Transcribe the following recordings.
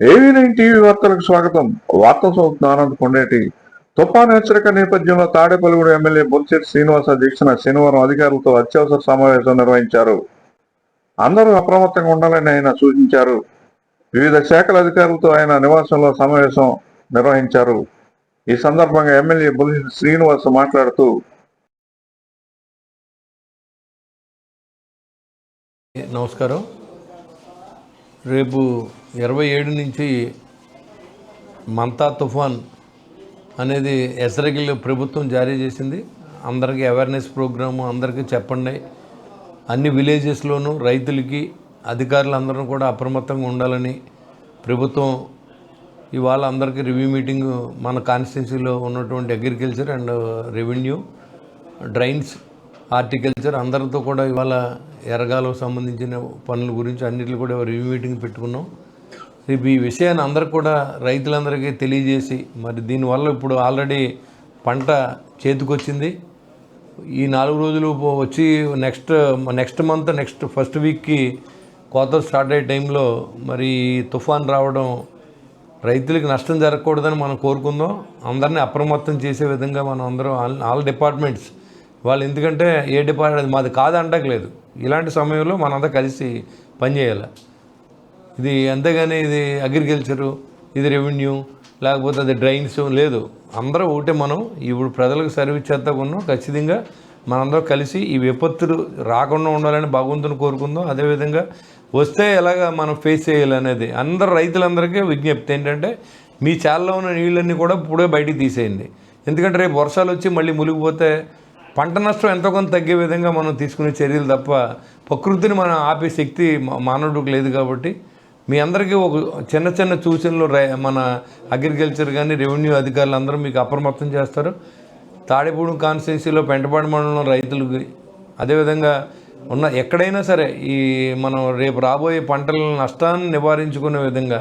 ఏవీ nine TV వార్తలకు స్వాగతం. వార్త చదువుతున్న ఆనంద్ కొండేటి. తుఫాను హెచ్చరిక నేపథ్యంలో తాడేపల్లిగూడ ఎమ్మెల్యే బొలిశెట్టి శ్రీనివాస దీక్షణ శనివారం అధికారులతో అత్యవసర సమావేశం నిర్వహించారు. అందరూ అప్రమత్తంగా ఉండాలని ఆయన సూచించారు. వివిధ శాఖల అధికారులతో ఆయన నివాసంలో సమావేశం నిర్వహించారు. ఈ సందర్భంగా ఎమ్మెల్యే బొలిశెట్టి శ్రీనివాస్ మాట్లాడుతూ నమస్కారం. రేపు ఇరవై ఏడు నుంచి మంతా తుఫాన్ అనేది ఎసరగిల్ ప్రభుత్వం జారీ చేసింది. అందరికీ అవేర్నెస్ ప్రోగ్రాము అందరికీ చెప్పండి. అన్ని విలేజెస్లోనూ రైతులకి అధికారులందరూ కూడా అప్రమత్తంగా ఉండాలని ప్రభుత్వం ఇవాళ అందరికీ రివ్యూ మీటింగ్ మన కాన్స్టిట్యున్సీలో ఉన్నటువంటి agriculture and revenue drains horticulture అందరితో కూడా ఇవాళ ఎరగాలకు సంబంధించిన పనుల గురించి అన్నిటిని కూడా రివ్యూ మీటింగ్ పెట్టుకున్నాం. రేపు ఈ విషయాన్ని అందరికి కూడా రైతులందరికీ తెలియజేసి మరి దీనివల్ల ఇప్పుడు ఆల్రెడీ పంట చేతికొచ్చింది. ఈ నాలుగు రోజులు వచ్చి next next month next first వీక్కి కోత స్టార్ట్ అయ్యే టైంలో మరి తుఫాన్ రావడం రైతులకు నష్టం జరగకూడదని మనం కోరుకుందాం. అందరినీ అప్రమత్తం చేసే విధంగా మనం అందరం ఆల్ డిపార్ట్మెంట్స్ వాళ్ళు ఎందుకంటే ఏ డిపార్ట్మెంట్ మాది కాదు అంటలేదు ఇలాంటి సమయంలో మనంతా కలిసి పనిచేయాలి ఇది అంతేగాని ఇది అగ్రికల్చరు ఇది రెవెన్యూ లేకపోతే అది డ్రైన్స్ లేదు. అందరూ ఒకటే మనం. ఇప్పుడు ప్రజలకు సర్వీస్ చేస్తాకున్నాం ఖచ్చితంగా మనందరం కలిసి ఈ విపత్తులు రాకుండా ఉండాలని భగవంతుని కోరుకుందాం. అదేవిధంగా వస్తే ఎలాగ మనం ఫేస్ చేయాలి అనేది అందరు రైతులందరికీ విజ్ఞప్తి ఏంటంటే మీ చాలలో ఉన్న నీళ్ళన్నీ కూడా ఇప్పుడే బయటికి తీసేయండి. ఎందుకంటే రేపు వర్షాలు వచ్చి మళ్ళీ మునిగిపోతే పంట నష్టం ఎంతో కొంత తగ్గే విధంగా మనం తీసుకునే చర్యలు తప్ప ప్రకృతిని మనం ఆపే శక్తి మానవుడికి లేదు కాబట్టి మీ అందరికీ ఒక చిన్న చిన్న సూచనలు రై మన అగ్రికల్చర్ కానీ రెవెన్యూ అధికారులు అందరూ మీకు అప్రమత్తం చేస్తారు. తాడిపూడి కాన్స్టిట్యున్సీలో పెంటపాడు మండలం రైతులకి అదేవిధంగా ఉన్న ఎక్కడైనా సరే ఈ మనం రేపు రాబోయే పంటల నష్టాన్ని నివారించుకునే విధంగా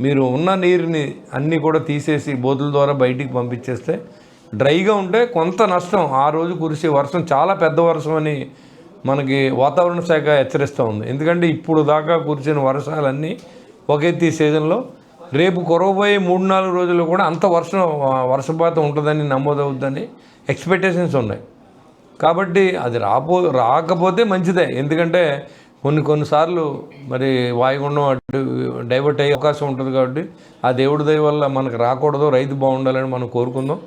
మీరు ఉన్న నీరుని అన్నీ కూడా తీసేసి బోతుల ద్వారా బయటికి పంపించేస్తే డ్రైగా ఉంటే కొంత నష్టం. ఆ రోజు కురిసే వర్షం చాలా పెద్ద వర్షం అని మనకి వాతావరణ శాఖ హెచ్చరిస్తూ ఉంది. ఎందుకంటే ఇప్పుడు దాకా కురిసిన వర్షాలన్నీ ఒక ఎత్తి సీజన్లో రేపు కురవబోయే మూడు నాలుగు రోజుల్లో కూడా అంత వర్షం వర్షపాతం ఉంటుందని నమోదవుద్దని ఎక్స్పెక్టేషన్స్ ఉన్నాయి. కాబట్టి అది రాపో రాకపోతే మంచిదే. ఎందుకంటే కొన్ని కొన్నిసార్లు మరి వాయుగుండం అటు డైవర్ట్ అయ్యే అవకాశం ఉంటుంది కాబట్టి ఆ దేవుడి దయ వల్ల మనకు రాకూడదు. రైతు బాగుండాలని మనం కోరుకుందాం.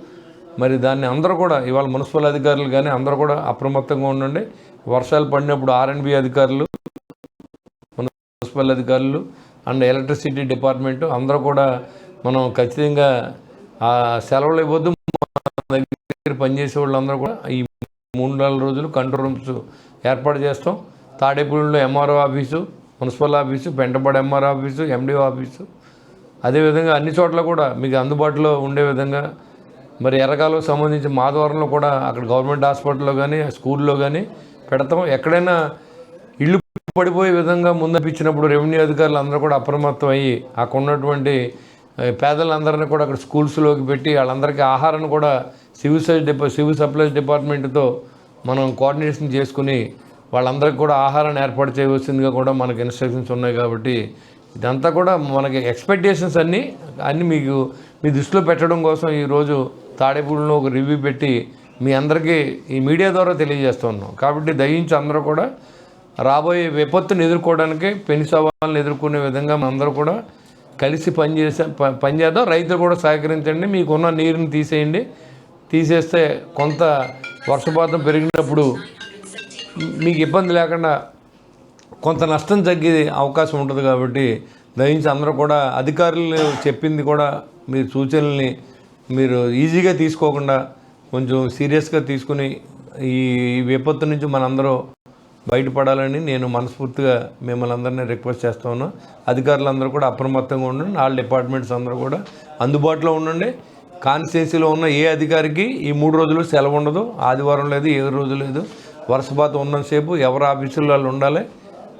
మరి దాన్ని అందరూ కూడా ఇవాళ మున్సిపల్ అధికారులు కానీ అందరూ కూడా అప్రమత్తంగా ఉండండి. వర్షాలు పడినప్పుడు ఆర్ఎండ్బి అధికారులు మున్సిపల్ అధికారులు అండ్ ఎలక్ట్రిసిటీ డిపార్ట్మెంట్ అందరూ కూడా మనం ఖచ్చితంగా ఆ సెలవులు ఇవ్వద్దు. మన దగ్గర పనిచేసే వాళ్ళందరూ కూడా ఈ మూడు నాలుగు రోజులు కంట్రోల్ రూమ్స్ ఏర్పాటు చేస్తాం. తాడేపూడిలో MRO office municipal office Pentapadu MRO office MDO office. అదేవిధంగా అన్ని చోట్ల కూడా మీకు అందుబాటులో ఉండే విధంగా మరి ఎర్రగాలకు సంబంధించి మాధవరంలో కూడా అక్కడ గవర్నమెంట్ హాస్పిటల్లో కానీ స్కూల్లో కానీ పెడతాం. ఎక్కడైనా ఇల్లు పడిపోయే విధంగా ముందపించినప్పుడు రెవెన్యూ అధికారులు అందరూ కూడా అప్రమత్తం అయ్యి అక్కడ ఉన్నటువంటి పేదలందరినీ కూడా అక్కడ స్కూల్స్లోకి పెట్టి వాళ్ళందరికీ ఆహారాన్ని కూడా సివిల్ సైజ్ డిపా సివిల్ సప్లైస్ డిపార్ట్మెంట్తో మనం కోఆర్డినేషన్ చేసుకుని వాళ్ళందరికీ కూడా ఆహారాన్ని ఏర్పాటు చేయవలసిందిగా కూడా మనకి ఇన్స్ట్రక్షన్స్ ఉన్నాయి కాబట్టి ఇదంతా కూడా మనకి ఎక్స్పెక్టేషన్స్ అన్నీ అన్నీ మీకు మీ దృష్టిలో పెట్టడం కోసం ఈరోజు తాడేపూడిలో ఒక రివ్యూ పెట్టి మీ అందరికీ ఈ మీడియా ద్వారా తెలియజేస్తున్నాం కాబట్టి దయించి అందరూ కూడా రాబోయే విపత్తును ఎదుర్కోవడానికి పెను సవాళ్ళని ఎదుర్కొనే విధంగా మనందరూ కూడా కలిసి పనిచేసే ప- పనిచేద్దాం. రైతులు కూడా సహకరించండి. మీకున్న నీరుని తీసేయండి. తీసేస్తే కొంత వర్షపాతం పెరిగినప్పుడు మీకు ఇబ్బంది లేకుండా కొంత నష్టం తగ్గే అవకాశం ఉంటుంది కాబట్టి దయించి అందరూ కూడా అధికారులు చెప్పింది కూడా మీ సూచనల్ని మీరు ఈజీగా తీసుకోకుండా కొంచెం సీరియస్గా తీసుకుని ఈ విపత్తు నుంచి మనందరూ బయటపడాలని నేను మనస్ఫూర్తిగా మిమ్మల్ని అందరినీ రిక్వెస్ట్ చేస్తా ఉన్నా. అధికారులందరూ కూడా అప్రమత్తంగా ఉండండి. ఆల్ డిపార్ట్మెంట్స్ అందరూ కూడా అందుబాటులో ఉండండి. కాన్స్టిట్యున్సీలో ఉన్న ఏ అధికారికి ఈ మూడు రోజులు సెలవు ఉండదు. ఆదివారం లేదు ఏ రోజు లేదు. వర్షపాతం ఉన్నంతసేపు ఎవరు ఆఫీసుల్లో వాళ్ళు ఉండాలి.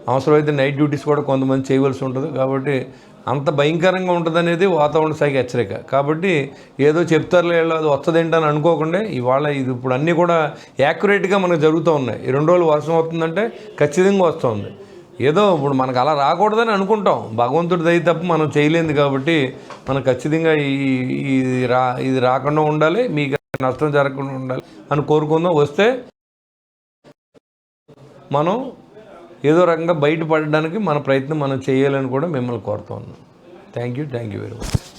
అవసరమైతే నైట్ డ్యూటీస్ కూడా కొంతమంది చేయవలసి ఉంటుంది. కాబట్టి అంత భయంకరంగా ఉంటుందనేది వాతావరణ శాఖ హెచ్చరిక. కాబట్టి ఏదో చెప్తారులే అది వస్తుందేంటి అని అనుకోకుండా ఇవాళ ఇది ఇప్పుడు అన్నీ కూడా యాక్యురేట్గా మనకు జరుగుతూ ఉన్నాయి. ఈ రెండు రోజులు వర్షం వస్తుందంటే ఖచ్చితంగా వస్తుంది. ఏదో ఇప్పుడు మనకు అలా రాకూడదని అనుకుంటాం. భగవంతుడి దయ తప్ప మనం చేయలేదు కాబట్టి మనం ఖచ్చితంగా ఈ ఇది రా ఇది రాకుండా ఉండాలి. మీకు నష్టం జరగకుండా ఉండాలి అని కోరుకుందాం. వస్తే మనం ఏదో రకంగా బయటపడడానికి మన ప్రయత్నం మనం చేయాలని కూడా మిమ్మల్ని కోరుతూ ఉన్నాం. Thank you thank you very much